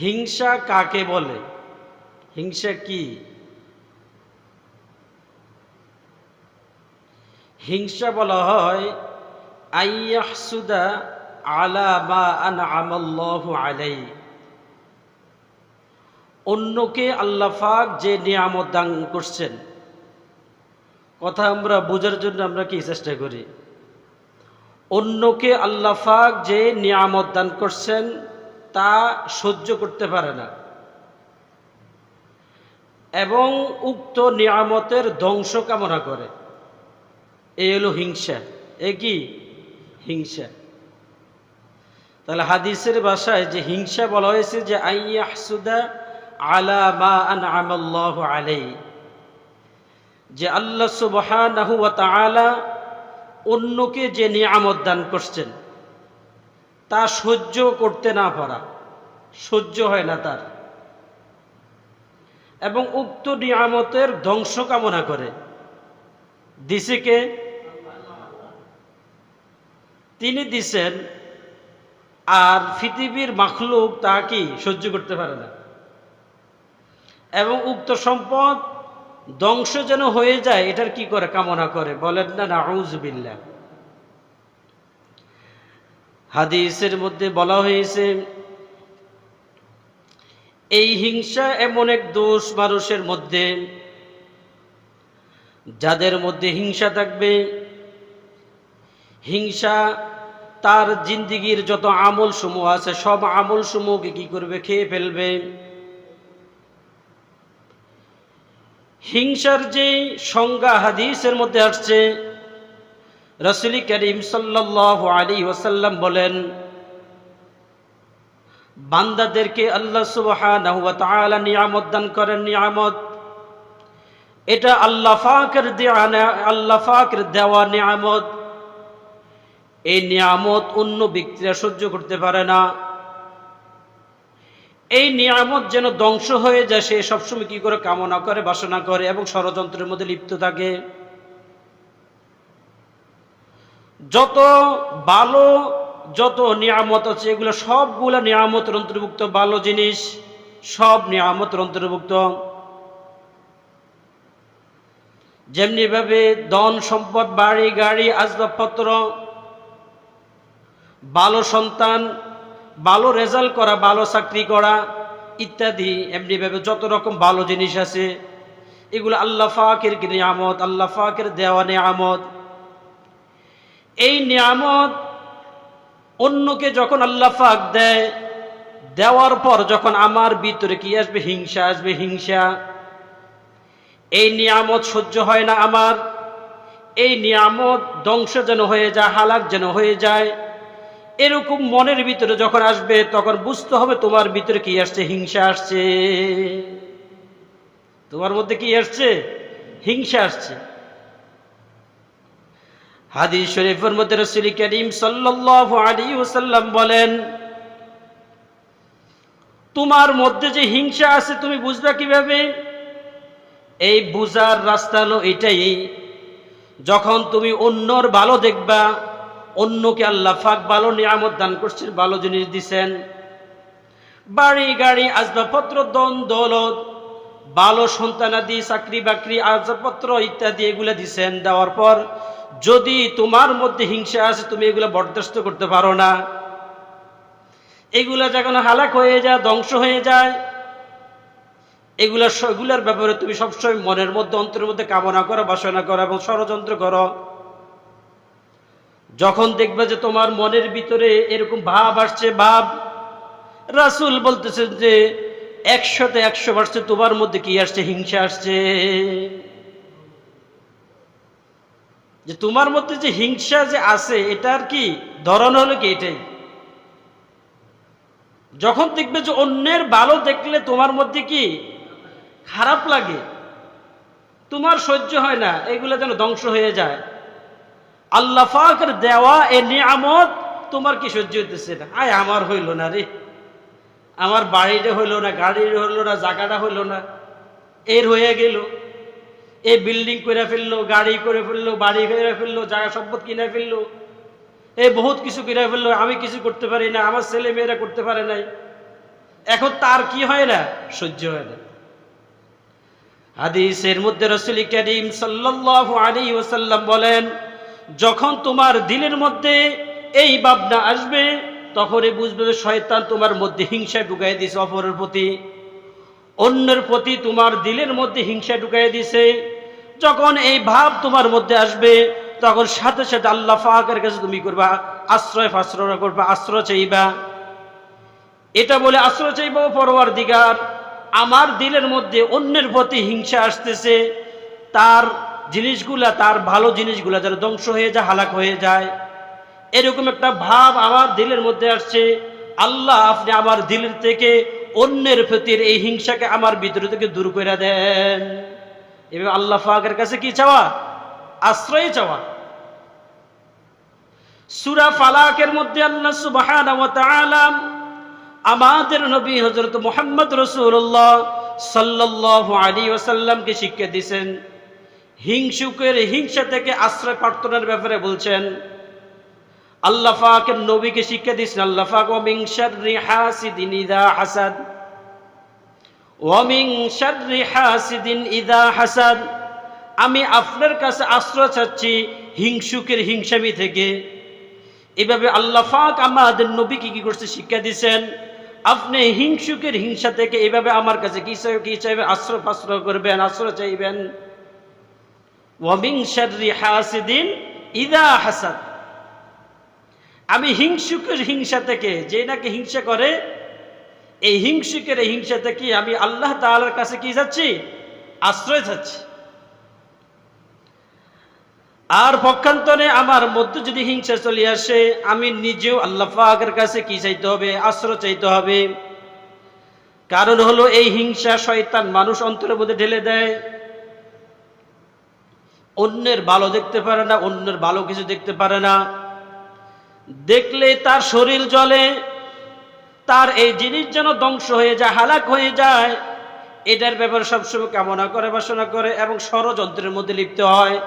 হিংসা কাকে বলে? হিংসা কি? হিংসা বলা হয় আইয়াহসুদা আলা মা আলাই অন্যকে আল্লাহ যে নিয়ামত দান করছেন। কথা আমরা বোঝার জন্য আমরা কি চেষ্টা করি? অন্যকে আল্লাহ যে নিয়ামত দান করছেন তা সহ্য করতে পারে না। এবং উক্ত নিয়ামতের ধ্বংস কামনা করে। এই হলো হিংসা। এ কি? হিংসা। তাহলে হাদিসের ভাষায় যে হিংসা বলা হয়েছে যে, আইয়াহসুদা আলা মা আনআমাল্লাহ আলাই যে আল্লাহ তাআলা অন্যকে যে নিয়ামত দান করছেন। তা সহ্য করতে না পারা। সহ্য হয় না তার। এবং উক্ত নিয়ামতের ধ্বংস কামনা করে। দিছে কে? তিনি দিছেন, আর পৃথিবীর মাখলুক তা কি সহ্য করতে পারে না। এবং উক্ত সম্পদ ধ্বংস যেন হয়ে যায়, এটার কি করে কামনা করে? বলেন না নাউজবিল্লা হাদিসের মধ্যে বলা হয়েছে, এই হিংসা এমন এক দোষ মানুষের মধ্যে, যাদের মধ্যে হিংসা থাকবে। হিংসা তার জিন্দিগির যত আমল সমূহ আছে, সব আমল সমূহকে কি করবে? খেয়ে ফেলবে। হিংসার যে সংজ্ঞা হাদিসের মধ্যে আসছে রসুলি করিম সাল্লাহ আলী ওসাল্লাম বলেন, বান্দাদেরকে আল্লাহ সুবাহ নিয়ামত দান করেন, নিয়ামত। এটা আল্লাহ ফাকের দেওয়া আল্লাহ ফাকের দেওয়া নিয়ামত। এই নিয়ামত অন্য ব্যক্তিরা সহ্য করতে পারে না। এই নিয়ামত যেন ধ্বংস হয়ে যায়, সে সবসময় কি করে? কামনা করে, বাসনা করে এবং ষড়যন্ত্রের মধ্যে লিপ্ত থাকে। যত ভালো যত নিয়ামত আছে, এগুলো সবগুলো নিয়ামতের অন্তর্ভুক্ত, ভালো জিনিস সব নিয়ামতের অন্তর্ভুক্ত। যেমনি ভাবে ধন সম্পদ, বাড়ি, গাড়ি, আসবাবপত্র, ভালো সন্তান, ভালো রেজাল্ট করা, ভালো চাকরি করা ইত্যাদি এমনিভাবে যত রকম ভালো জিনিস আছে, এগুলো আল্লাহ ফাকের নিয়ামত, আল্লাহ ফাকের দেওয়া নিয়ামত। এই নিয়ামত অন্যকে যখন আল্লাহ ফাক দেয়, দেওয়ার পর যখন আমার ভিতরে কি আসবে? হিংসা আসবে, হিংসা। এই নিয়ামত সহ্য হয় না আমার। এই নিয়ামত ধ্বংস যেন হয়ে যায়, হালাক যেন হয়ে যায়। এরকম মনের ভিতরে যখন আসবে, তখন বুঝতে হবে তোমার ভিতরে কি আসছে? হিংসা আসছে। তোমার মধ্যে কি আসছে? হিংসা আসছে। হাদিস শরীফের মধ্যে রসুল করিম আলাইহি ওয়াসাল্লাম বলেন, তোমার মধ্যে যে হিংসা আছে তুমি বুঝবা কীভাবে? এই বুজার রাস্তা হলো এটাই, যখন তুমি অন্যর ভালো দেখবা, অন্যকে আল্লাহ ফাক ভালো নিয়ামত দান করছেন ভালো জিনিস দিছেন। বাড়ি, গাড়ি, আসবাবপত্র দন দৌলত, ভালো সন্তানাদি চাকরি বাকরি আসবাবপত্র ইত্যাদি এগুলো দিছেন। দেওয়ার পর যদি তোমার মধ্যে হিংসা আছে, তুমি এগুলো বরদাস্ত করতে পারো না। এগুলা যখন হালাক হয়ে যায়, ধ্বংস হয়ে যায়, এগুলা এগুলার ব্যাপারে তুমি সবসময় মনের মধ্যে, অন্তরের মধ্যে কামনা করো, বাসনা করো এবং ষড়যন্ত্র করো। যখন দেখবে যে তোমার মনের ভিতরে এরকম ভাব আসছে, ভাব, রাসুল বলতেছেন যে, একশোতে একশো বাড়ছে, তোমার মধ্যে কি আসছে? হিংসা আসছে। যে তোমার মধ্যে যে হিংসা যে আছে, এটার কি ধরন হলো কি এটাই? যখন দেখবে যে অন্যের ভালো দেখলে তোমার মধ্যে কি খারাপ লাগে? তোমার সহ্য হয় না, এগুলো যেন ধ্বংস হয়ে যায়। আল্লাহ ফাকের দেওয়া এ নিয়ামত তোমার কি সহ্য হইতেছে না। আয়, আমার হইল না রে। আমার বাড়িটা হইল না গাড়ির হইল না, জায়গাটা হইল না। এর হয়ে গেল। এই বিল্ডিং করে ফেলল, গাড়ি করে ফেলল, বাড়ি করে ফেলল, জায়গা সম্পদ কিনে ফেলল। এই বহুত কিছু কিনে ফেলল, আমি কিছু করতে পারি না, আমার ছেলে মেয়েরা করতে পারে নাই। এখন তার কি হয় না? সহ্য হয় না। হাদিসের মধ্যে রসুল করিম সাল্লাল্লাহু আলাইহি ওসাল্লাম বলেন, যখন তোমার দিলের মধ্যে এই ভাবনা আসবে, তখনই বুঝবে শয়তান তোমার মধ্যে হিংসা ঢুকাই দিয়েছে অপরের প্রতি। অন্যের প্রতি তোমার দিলের মধ্যে হিংসা ঢুকাই দিছে। যখন এই ভাব তোমার মধ্যে আসবে, তখন সাথে সাথে আল্লাহ ফাকের কাছে তুমি করবা, আশ্রয় ফাশ্রয় করবা, আশ্রয় চাইবা। এটা বলে আশ্রয় চাইব পরোয়ার দিগার। আমার দিলের মধ্যে অন্যের প্রতি হিংসা আসতেছে। তার জিনিসগুলা, তার ভালো জিনিসগুলা যেন ধ্বংস হয়ে যায়, হালাক হয়ে যায়। এরকম একটা ভাব আমার দিলের মধ্যে আসছে। আল্লাহ, আপনি আমার দিলের থেকে অন্যের প্রতি এই হিংসাকে আমার ভিতর থেকে দূর করে দেন। এবার আল্লাহ ফাকের কাছে কি চাওয়া? আশ্রয় চাওয়া। সুরা ফালাকের মধ্যে আল্লাহ তাআলা আমাদের নবী হজরত মোহাম্মদ রসুল্লাহ সাল্লাল্লাহু আলাইহি ওয়াসাল্লামকে শিক্ষা দিয়েছেন। হিংসুকের হিংসা থেকে আশ্রয় প্রার্থনার ব্যাপারে বলছেন আল্লাহ পাকের নবীকে শিক্ষা দিয়েছেন, আল্লাহ পাক ওয়া মিন শাররি হাসিদিন ইযা হাসাদ। ওয়া মিন শাররি হাসিদিন ইযা হাসাদ। আমি আপনার কাছে আশ্রয় চাচ্ছি হিংসুকের হিংসামি থেকে। এভাবে আল্লাহ পাক আমাদের নবীকে কি করছে? শিক্ষা দিয়েছেন, আপনি হিংসুকের হিংসা থেকে এভাবে আমার কাছে কি চাই কি চাইবেন আশ্রয় ফাশ্রয় করবেন, আশ্রয় চাইবেন? ওয়ামিং শাররি হাসিদিন ইদা হাসাদ। আমি হিংসুকের হিংসা থেকে, যে নাকি হিংসা করে, এই হিংসুকের এই হিংসা থেকে আমি আল্লাহ তাআলার কাছে কি যাচ্ছি? আশ্রয় চাচ্ছি আর পক্ষান্তরে আমার মধ্যে যদি হিংসা চলে আসে, আমি নিজেও আল্লাহ পাকের কাছে কি চাইতে হবে? আশ্রয় চাইতে হবে। কারণ হলো এই হিংসা শয়তান মানুষ অন্তরের মধ্যে ঢেলে দেয়। অন্যের ভালো দেখতে পারে না, অন্যের ভালো কিছু দেখতে পারে না। দেখলে তার শরীর জ্বলে, তার এই জিনিস যেন ধ্বংস হয়ে যায়, হালাক হয়ে যায়, এটার ব্যাপারে সবসময় কামনা করে, বাসনা করে এবং ষড়যন্ত্রের মধ্যে লিপ্ত হয়।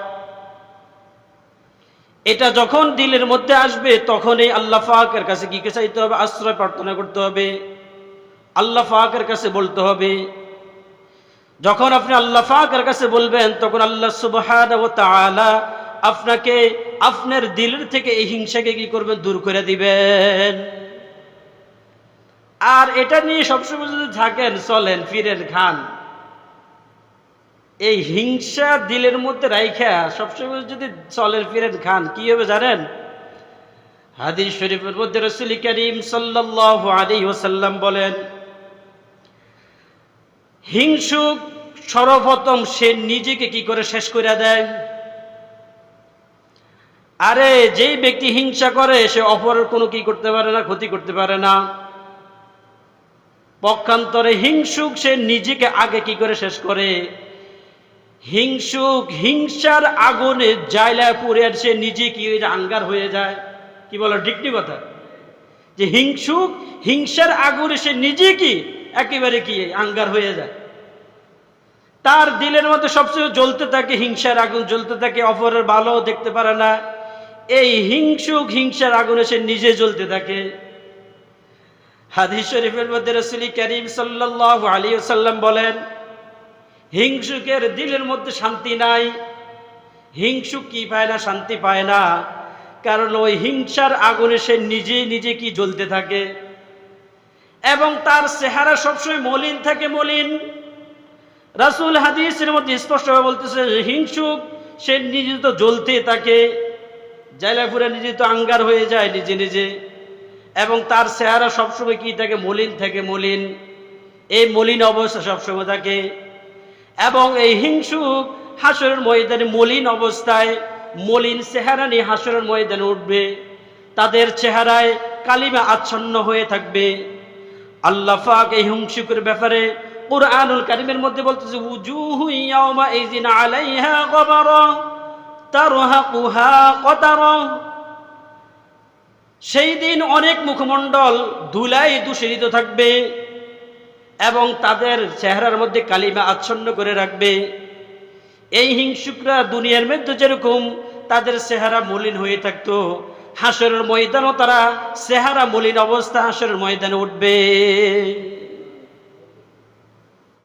এটা যখন দিলের মধ্যে আসবে, তখনই আল্লাহ ফাকের কাছে কি চাইতে হবে? আশ্রয় প্রার্থনা করতে হবে। আল্লাহ ফাকের কাছে বলতে হবে। যখন আপনি আল্লাহ ফাকের কাছে বলবেন, তখন আল্লাহ তাআলা আপনাকে আপনার দিলের থেকে এই হিংসাকে কি করবেন? দূর করে দিবেন। আর এটা নিয়ে সবসময় যদি থাকেন, চলেন, ফিরেন, খান। এই হিংসা দিলের মধ্যে রাইখা সবসময় যদি চলেন, ফিরেন, খান, কি হবে জানেন? হাদিস শরীফের মধ্যে রসুল করিম সাল্লাল্লাহু আলাইহি ওয়াসাল্লাম বলেন, হিংসুক সর্বপ্রথম সে নিজেকে কি করে শেষ করে দেয়? আরে, যেই ব্যক্তি হিংসা করে, সে অপরের কোনো কি করতে পারে না, ক্ষতি করতে পারে না। পক্ষান্তরে হিংসুক সে নিজেকে আগে কি করে শেষ করে? হিংসুক হিংসার আগুনে জায়লা পড়ে সে নিজে কি আঙ্গার হয়ে যায়? কি বলো ঠিকনি কথা? যে হিংসুক হিংসার আগুনে সে নিজে কি একেবারে কি আঙ্গার হয়ে যায়? তার দিলের মধ্যে সবচেয়ে জ্বলতে থাকে হিংসার আগুন, জ্বলতে থাকে, অপরের ভালো দেখতে পারে না। এই হিংসুক হিংসার আগুনে সে নিজে জ্বলতে থাকে। হাদিস শরীফের মধ্যে রসুলি করিম সাল্লাল্লাহু আলাইহি ওয়াসাল্লাম বলেন, হিংসুকের দিলের মধ্যে শান্তি নাই। হিংসুক কি পায় না, শান্তি পায় না। কারণ ওই হিংসার আগুনে সে নিজে নিজে কি জ্বলতে থাকে। এবং তার চেহারা সবসময় মলিন থাকে, মলিন। রাসুল হাদিসের মধ্যে স্পষ্টভাবে বলতেছে, হিংসুক সে নিজে তো জ্বলতে থাকে। জাইলাপুরে নিজে তো আঙ্গার হয়ে যায় নিজে নিজে। এবং তার চেহারা সবসময় কি থাকে? মলিন থাকে, মলিন। এই মলিন অবস্থা সবসময় থাকে। এবং এই হিংসুক হাসরের ময়দানে মলিন অবস্থায় মলিন চেহারা নিয়ে হাসরের ময়দানে উঠবে। তাদের চেহারায় কালিমা আচ্ছন্ন হয়ে থাকবে। আল্লাহ পাক এই হিংসুকের ব্যাপারে কুরআনুল কারিমের মধ্যে বলতেছে উজুহু ইয়াউমা ইযিন আলাইহা গবারা সেই দিন অনেক মুখমণ্ডল ধুলাই দূষিত থাকবে এবং তাদের চেহারার মধ্যে কালিমা আচ্ছন্ন করে রাখবে। এই হিংসুকরা দুনিয়ার মধ্যে যেরকম তাদের চেহারা মলিন হয়ে থাকতো, হাসরের ময়দানও তারা চেহারা মলিন অবস্থা হাসরের ময়দানে উঠবে।